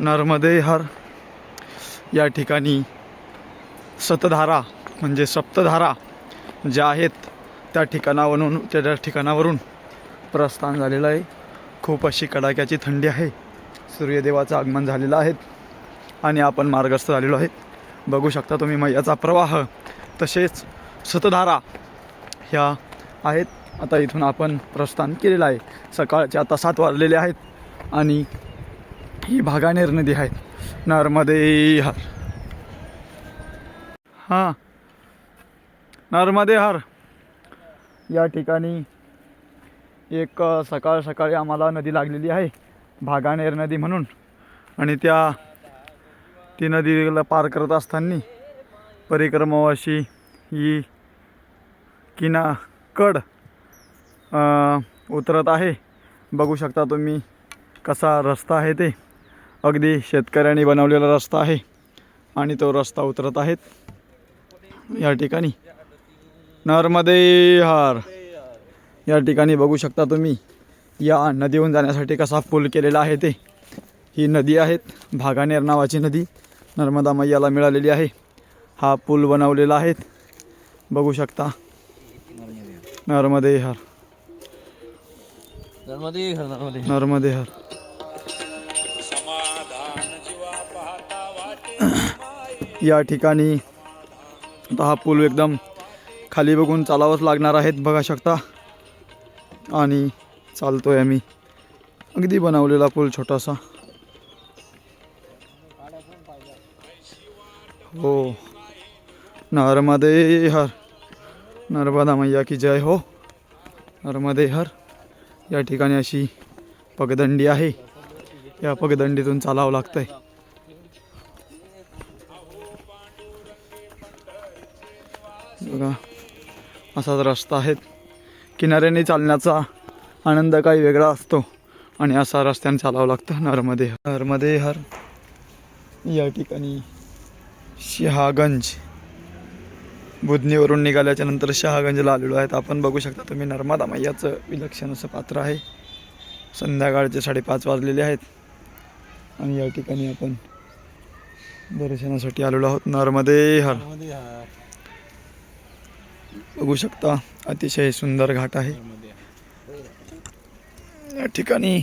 नर्मदे हर या ठिकाणी सतधारा म्हणजे सप्तधारा ज्या आहेत त्या ठिकाणावरून त्या ठिकाणावरून प्रस्थान झालेलं आहे. खूप अशी कडाक्याची थंडी आहे. सूर्यदेवाचं आगमन झालेलं आहे आणि आपण मार्गस्थ झालेलो आहेत बघू शकता तुम्ही मैयाचा प्रवाह तसेच सतधारा ह्या आहेत. आता इथून आपण प्रस्थान केलेलं आहे. सकाळचे आता सात वाजलेले आहेत आणि ही भागानेर नदी आहे. नर्मदे हर. हां. नर्मदे हर. या ठिकाणी एक सकाळ सकाळी आम्हाला नदी लागलेली आहे भागानेर नदी म्हणून. आणि त्या ती नदीला पार करत असताना परिक्रमावाशी ही किना कड उतरत आहे. बघू शकता तुम्ही कसा रस्ता आहे ते. अगदी शेतकऱ्यांनी बनवलेला रस्ता आहे आणि तो रस्ता उतरत आहेत. या ठिकाणी. नर्मदे हार. या ठिकाणी बघू शकता तुम्ही या नदीहून जाण्यासाठी कसा पूल केलेला आहे ते. ही नदी आहेत भागानेर नावाची नदी नर्मदा मैयाला मिळालेली आहे. हा पूल बनवलेला आहे. बघू शकता. नर्मदे हर. नर्मदे नर्मदे. नर्मदे हर. या ठिकाणी आता हा पूल एकदम खाली बघून चालावंच लागणार आहेत बघा शकता. आणि चालतो आहे आम्ही. अगदी बनवलेला पूल छोटासा. हो. नर्मदे हर. नर्मदा मैया की जय हो. नर्मदे हर. या ठिकाणी अशी पगदंडी आहे. या पगदंडीतून चालावं लागतंय. बघा असाच रस्ता आहे किनाऱ्याने चालण्याचा आनंद काही वेगळा असतो आणि असा रस्त्याने चालावं लागतं नर्मदे नर्मदे हर या ठिकाणी शहागंज. बुधनीवरून निघाल्याच्या नंतर शहागंजला आलेलो आहेत. आपण बघू शकता तुम्ही नर्मदा मैयाचं विलक्षण असं पात्र आहे. संध्याकाळचे साडेपाच वाजलेले आहेत. आणि या ठिकाणी आपण दर्शनासाठी आलेलो आहोत. नर्मदे हर नर्मदे बघू शकता. अतिशय सुंदर घाट आहे. या ठिकाणी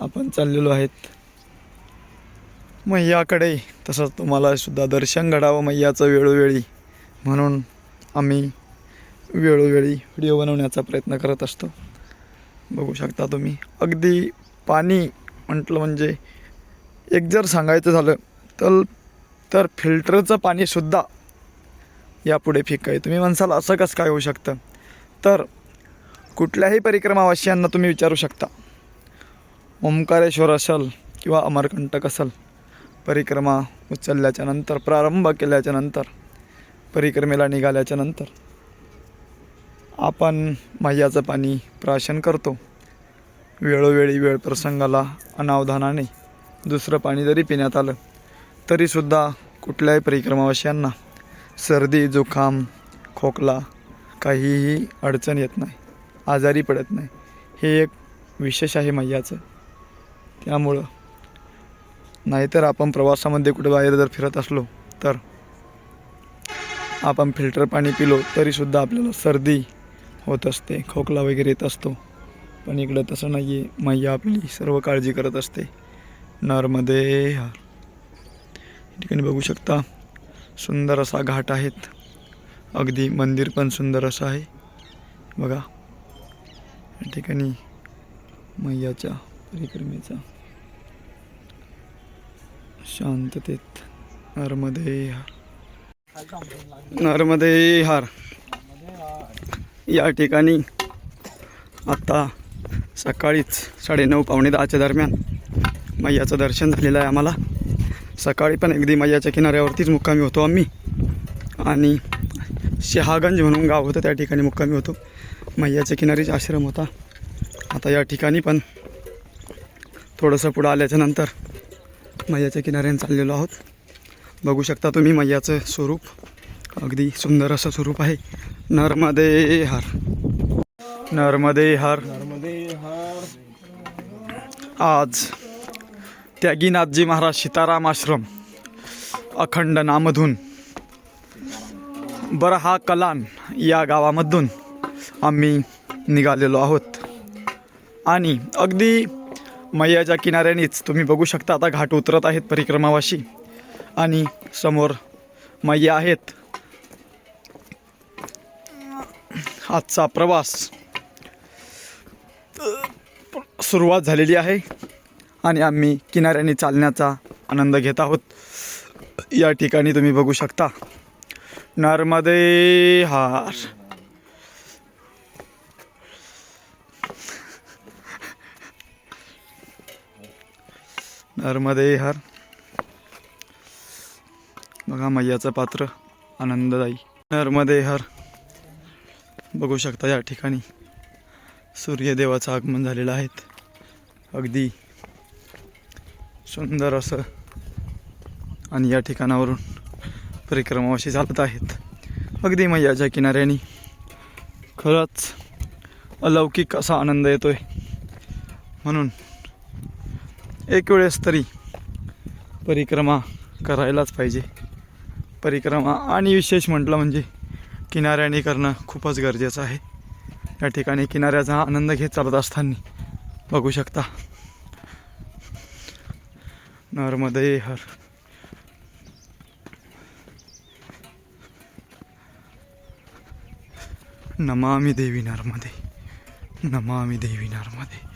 आपण चाललेलो आहेत. मैयाकडे. तसंच तुम्हाला सुद्धा दर्शन घडावं मैयाचं वेळोवेळी. म्हणून आम्ही वेळोवेळी व्हिडिओ बनवण्याचा प्रयत्न करत असतो. बघू शकता तुम्ही. अगदी पाणी म्हटलं म्हणजे एक जर सांगायचं झालं तर तर फिल्टरचं पाणीसुद्धा यापुढे फिक आहे तुम्ही म्हणसाल असं कसं काय होऊ शकतं? तर कुठल्याही परिक्रमावासियांना तुम्ही विचारू शकता. ओंकारेश्वर असेल किंवा अमरकंटक असेल परिक्रमा उचलल्याच्या नंतर प्रारंभ केल्याच्यानंतर परिक्रमेला निघाल्याच्या नंतर आपण मह्याचं पाणी प्राशन करतो. वेळोवेळी वेळ प्रसंगाला अनावधानाने दुसरं पाणी जरी पिण्यात आलं तरीसुद्धा कुठल्याही परिक्रमावासियांना सर्दी जुखाम खोकला काहीही अडचण येत नाही आजारी पडत नाही. हे एक विशेष आहे मैयाचं. त्यामुळं नाहीतर आपण प्रवासामध्ये कुठे बाहेर जर फिरत असलो तर आपण फिल्टर पाणी पिलो तरीसुद्धा आपल्याला सर्दी होत असते खोकला वगैरे येत असतो. पण इकडं तसं नाही आहे मैया आपली सर्व काळजी करत असते. नर्मदे या ठिकाणी बघू शकता. सुंदर असा घाट आहेत. अगदी मंदिर पण सुंदर असं आहे. बघा. या ठिकाणी मैयाच्या परिक्रमेचा शांततेत नर्मदे हार नर्मदे हार या ठिकाणी आत्ता सकाळीच साडेनऊ पावणे दहाच्या दरम्यान मैयाचं दर्शन झालेलं आहे आम्हाला. सकाळी पण अगदी मैयाच्या किनाऱ्यावरतीच मुक्कामी होतो आम्ही. आणि शहागंज म्हणून गाव होतं त्या ठिकाणी मुक्कामी होतो. मैयाच्या किनारीच आश्रम होता. आता या ठिकाणी पण थोडंसं पुढं आल्याच्यानंतर मैयाच्या किनाऱ्याने चाललेलो आहोत. बघू शकता तुम्ही मैयाचं स्वरूप. अगदी सुंदर असं स्वरूप आहे. नर्मदे हार नर्मदे हार. नर्मदे हर. आज त्यागीनाथजी महाराज सीताराम आश्रम अखंड नामधून. बरहा कलान या गावामधून आम्ही निघालेलो आहोत. आणि अगदी मैयाच्या किनाऱ्यानेच तुम्ही बघू शकता आता घाट उतरत आहेत परिक्रमावाशी. आणि समोर मैया आहेत. आजचा प्रवास सुरुवात झालेली आहे. आणि आम्ही किनाऱ्याने चालण्याचा आनंद घेत आहोत. या ठिकाणी तुम्ही बघू शकता. नर्मदे हार. नर्मदे हार. बघा मैयाचं पात्र आनंददायी. नर्मदे हर. बघू शकता या ठिकाणी सूर्यदेवाचं आगमन झालेलं आहे. अगदी सुंदर असं आणि या ठिकाणावरून परिक्रमावाशी चालत आहेत. अगदी मैयाच्या किनाऱ्याने खरंच अलौकिक असा आनंद येतो आहे म्हणून एक वेळेस तरी परिक्रमा करायलाच पाहिजे. परिक्रमा आणि विशेष म्हटलं म्हणजे किनाऱ्याने करणं खूपच गरजेचं आहे. या ठिकाणी किनाऱ्याचा आनंद घेत चालत असताना बघू शकता. नर्मदे हर। नमामि देवी नर्मदे। नमामि देवी नर्मदे।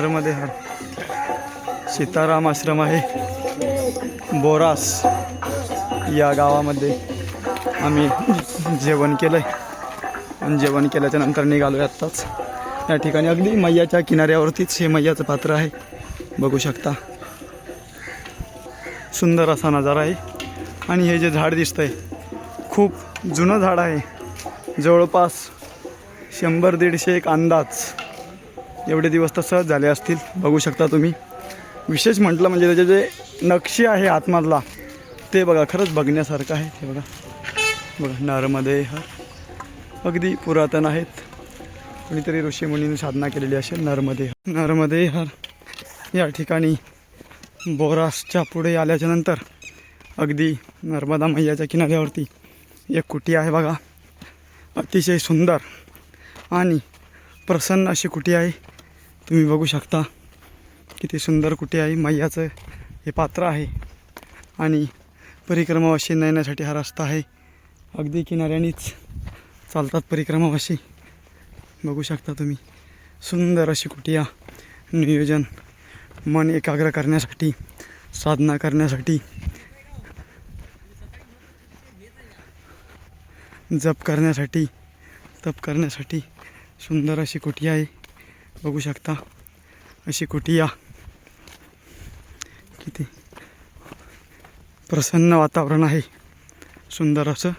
नर्मदे हर सीताराम आश्रम आहे. बोरास या गावामध्ये आम्ही जेवण केलं आहे आणि जेवण केल्याच्यानंतर निघालो आत्ताच. या ठिकाणी अगदी मैयाच्या किनाऱ्यावरतीच हे मैयाचं पात्र आहे. बघू शकता. सुंदर असा नजारा आहे. आणि हे जे झाड दिसतंय खूप जुनं झाड आहे. जवळपास शंभर दीडशे एक अंदाज. एवढे दिवस तर सहज झाले असतील बघू शकता तुम्ही. विशेष म्हटलं म्हणजे त्याचे जे नक्षी आहे आतमधला ते बघा खरंच बघण्यासारखं आहे ते बघा. बघा नरमध्ये हा अगदी पुरातन आहेत. कोणीतरी ऋषीमुनींनी साधना केलेली असेल नरमध्ये नरमध्ये या ठिकाणी बोरासच्या पुढे आल्याच्यानंतर अगदी नर्मदा मैयाच्या किनाऱ्यावरती एक कुटी आहे बघा. अतिशय सुंदर आणि प्रसन्न अशी कुटी आहे. तुम्ही बघू शकता किती सुंदर कुठे आहे मैयाचं हे पात्र आहे. आणि परिक्रमावाशी नेण्यासाठी हा रस्ता आहे. अगदी किनाऱ्यानेच चालतात परिक्रमावाशी. बघू शकता तुम्ही. सुंदर अशी कुटिया नियोजन. मन एकाग्र करण्यासाठी साधना करण्यासाठी. जप करण्यासाठी तप करण्यासाठी सुंदर अशी कुटिया आहे. बघू शकता. अशी कुटिया किती प्रसन्न वातावरण आहे. सुंदर असं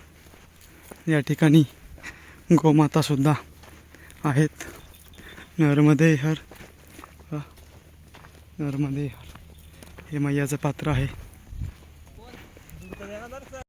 या ठिकाणी गोमातासुद्धा आहेत. नर्मदे हर. नर्मदे हर. हे मैयाचं पात्र आहे.